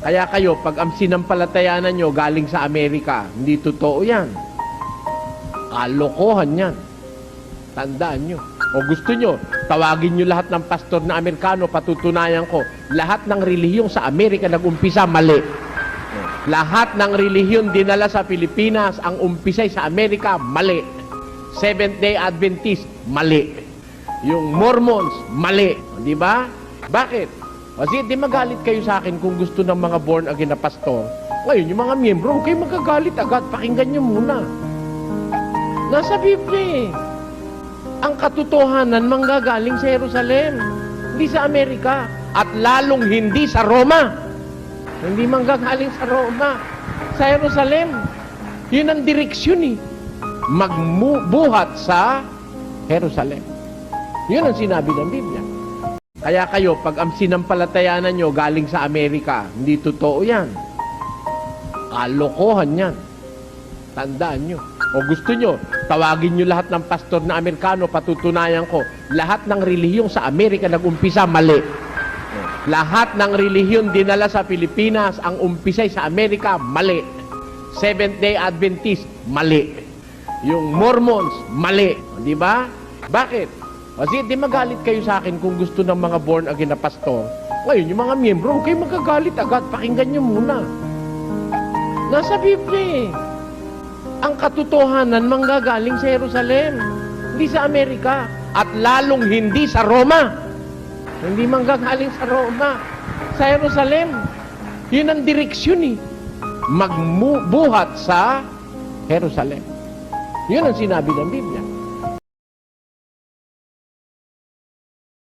Kaya kayo, pag ang sinampalatayanan nyo galing sa Amerika, hindi totoo yan. Kalokohan yan. Tandaan nyo. O gusto nyo, tawagin nyo lahat ng pastor na Amerikano, patutunayan ko, lahat ng relihiyong sa Amerika nag-umpisa mali. Lahat ng relihiyon dinala sa Pilipinas, ang umpisay sa Amerika, mali. Seventh-day Adventist, mali. Yung Mormons, mali. Di ba? Bakit? Kasi di magalit kayo sa akin kung gusto ng mga born again na pastor. Ngayon, yung mga miyembro, huwag kayo magagalit agad. Pakinggan nyo muna. Nasa Biblia eh. Ang katotohanan manggagaling sa Jerusalem, hindi sa Amerika, at lalong hindi sa Roma. Hindi manggagaling sa Roma, sa Jerusalem. Yun ang direksyon eh. Magbuhat sa Jerusalem. Yun ang sinabi ng Biblia. Kaya kayo, pag ang sinampalatayanan nyo galing sa Amerika, hindi totoo yan. Kalokohan yan. Tandaan nyo. O gusto nyo, tawagin nyo lahat ng pastor na Amerikano, patutunayan ko, lahat ng relihiyong sa Amerika nag-umpisa mali. Lahat ng relihiyon dinala sa Pilipinas, ang umpisay sa Amerika, mali. Seventh-day Adventist, mali. Yung Mormons, mali. Di ba? Bakit? Kasi di magalit kayo sa akin kung gusto ng mga born again na pastor. Ngayon, yung mga miyembro, huwag kayo magagalit agad. Pakinggan nyo muna. Nasa Biblia eh. Ang katotohanan manggagaling sa Jerusalem, hindi sa Amerika. At lalong hindi sa Roma. Hindi manggagaling sa Roma. Sa Jerusalem. Yun ang direksyon eh. Magbuhat sa Jerusalem. Yun ang sinabi ng Biblia.